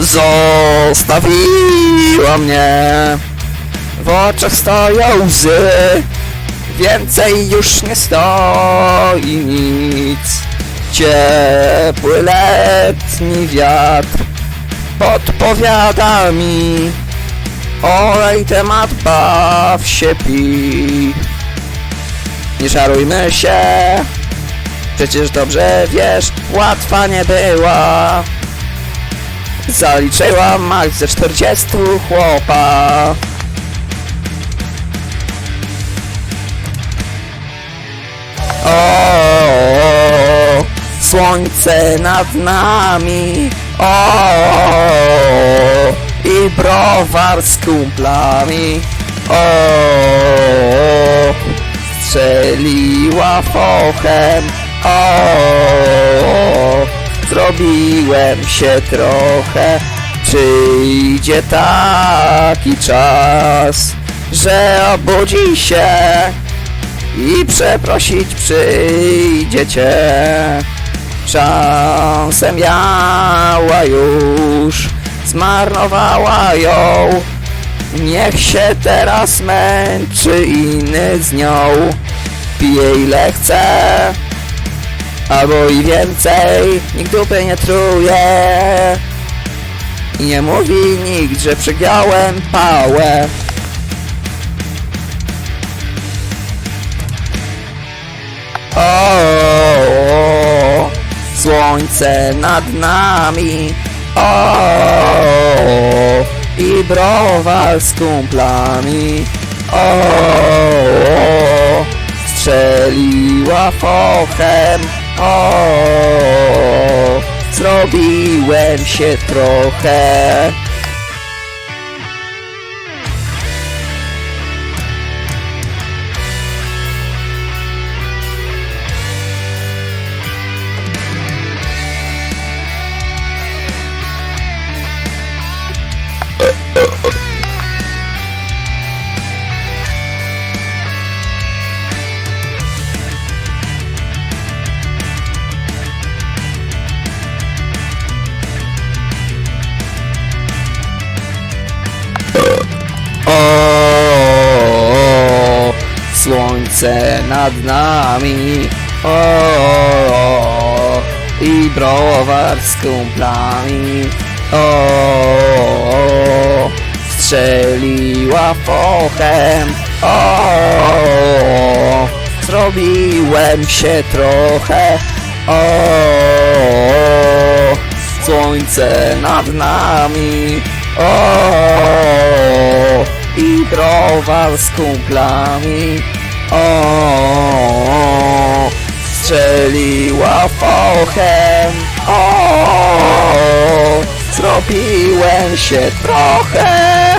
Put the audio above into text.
Zostawiła mnie. W oczach stoją łzy Więcej już nie stoi nic. Ciepły letni wiatr Podpowiada mi. Olej temat, baw się pi. Nie żarujmy się Przecież dobrze wiesz, łatwa nie była Zaliczyłam max ze 40 chłopa. O, słońce nad nami. O, i browar z kumplami. O, strzeliła fochem o, zrobiłem się trochę przyjdzie taki czas że obudzi się i przeprosić przyjdziecie. Szansę miała już, zmarnowała ją. Niech się teraz męczy inny z nią. Pije ile chce, albo i więcej, nikt dupy nie truje. I nie mówi nikt, że przegiąłem pałę. O, słońce nad nami. O, i browar z kumplami. O, strzeliła fochem. O, zrobiłem się trochę. Słońce nad nami. O, i browar z kumplami. O, strzeliła fochem. O, zrobiłem się trochę. O, słońce nad nami. O, i browar z kumplami. O, strzeliła fochem. O, zrobiłem się trochę.